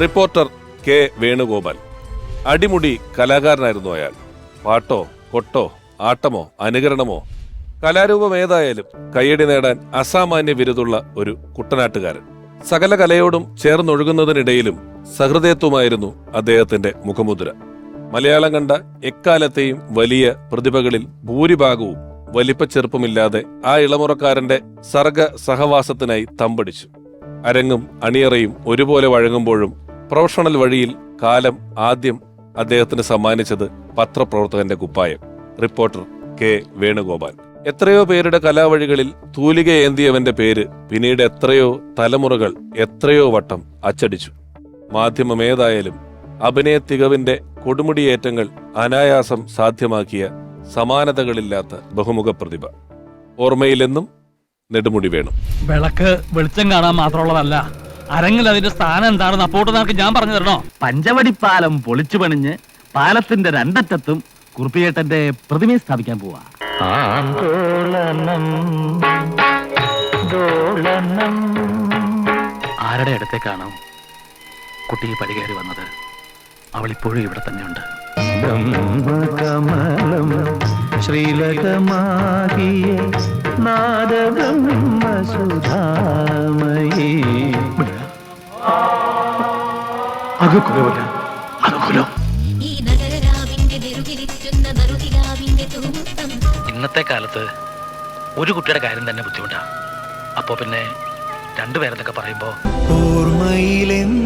Reporter K Venugopal. അടിമുടി കലാകാരനായിരുന്നു അയാൾ. പാട്ടോ കൊട്ടോ ആട്ടമോ അനുകരണമോ കലാരൂപം ഏതായാലും കയ്യടി നേടാൻ അസാമാന്യ വിരുതുള്ള ഒരു കുട്ടനാട്ടുകാരൻ. സകല കലയോടും ചേർന്നൊഴുകുന്നതിനിടയിലും സഹൃദയത്വമായിരുന്നു അദ്ദേഹത്തിന്റെ മുഖമുദ്ര. മലയാളം കണ്ട എക്കാലത്തെയും വലിയ പ്രതിഭകളിൽ ഭൂരിഭാഗവും വലിപ്പച്ചെറുപ്പമില്ലാതെ ആ ഇളമുറക്കാരന്റെ സർഗ സഹവാസത്തിനായി തമ്പടിച്ചു. അരങ്ങും അണിയറയും ഒരുപോലെ വഴങ്ങുമ്പോഴും പ്രൊഫഷണൽ വഴിയിൽ കാലം ആദ്യം അദ്ദേഹത്തിന് സമ്മാനിച്ചത് പത്രപ്രവർത്തകന്റെ കുപ്പായം. Reporter K Venugopal. എത്രയോ പേരുടെ കലാവഴികളിൽ തൂലിക ഏന്തിയവന്റെ പേര് പിന്നീട് എത്രയോ തലമുറകൾ എത്രയോ വട്ടം അച്ചടിച്ചു. മാധ്യമമേതായാലും അഭിനയ തികവിന്റെ കൊടുമുടിയേറ്റങ്ങൾ അനായാസം സാധ്യമാക്കിയ സമാനതകളില്ലാത്ത ബഹുമുഖ പ്രതിഭ. ഓർമ്മയിലെന്നും നെടുമുടി വേണം. വിളക്ക് വെളിച്ചം കാണാൻ മാത്രമുള്ളതല്ല അരങ്ങിൽ അതിന്റെ സ്ഥാനം എന്താണെന്ന് അപ്പോട്ട് ഞാൻ പറഞ്ഞു തരണോ? പഞ്ചവടി പാലം പൊളിച്ചു പണിഞ്ഞ് പാലത്തിന്റെ രണ്ടറ്റത്തും കുറുപ്പിയേട്ടന്റെ പ്രതിമയെ സ്ഥാപിക്കാൻ പോവാ. ആരുടെ അടുത്തേക്കാണ് കുട്ടി പടികേറി വന്നത്? അവൾ ഇപ്പോഴും ഇവിടെ തന്നെയുണ്ട്. കമലം ശ്രീലകമാകിയ നാദബ്രഹ്മസുധാമയീ നറുതിരാവിന്റെ തൂമുത്തം ഇന്നത്തെ കാലത്ത് ഒരു കുട്ടിയുടെ കാര്യം തന്നെ ബുദ്ധിമുട്ടാ. അപ്പോ പിന്നെ രണ്ടുപേരെന്നൊക്കെ പറയുമ്പോ ഓർമ്മയിലെന്നും